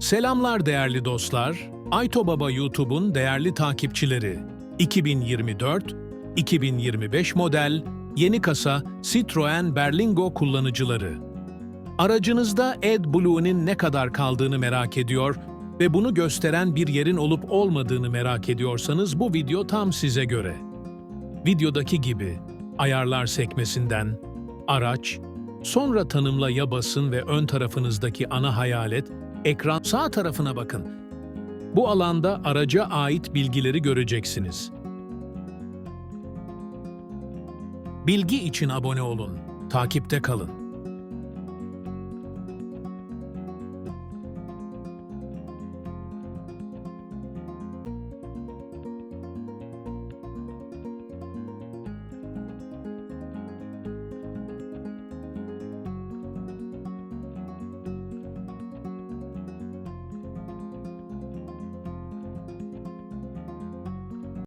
Selamlar değerli dostlar. Ayto Baba YouTube'un değerli takipçileri. 2024-2025 model yeni kasa Citroen Berlingo kullanıcıları. Aracınızda AdBlue'nin ne kadar kaldığını merak ediyor ve bunu gösteren bir yerin olup olmadığını merak ediyorsanız bu video tam size göre. Videodaki gibi ayarlar sekmesinden araç, sonra tanımlaya basın ve ön tarafınızdaki ana hayalet, ekran sağ tarafına bakın. Bu alanda araca ait bilgileri göreceksiniz. Bilgi için abone olun, takipte kalın.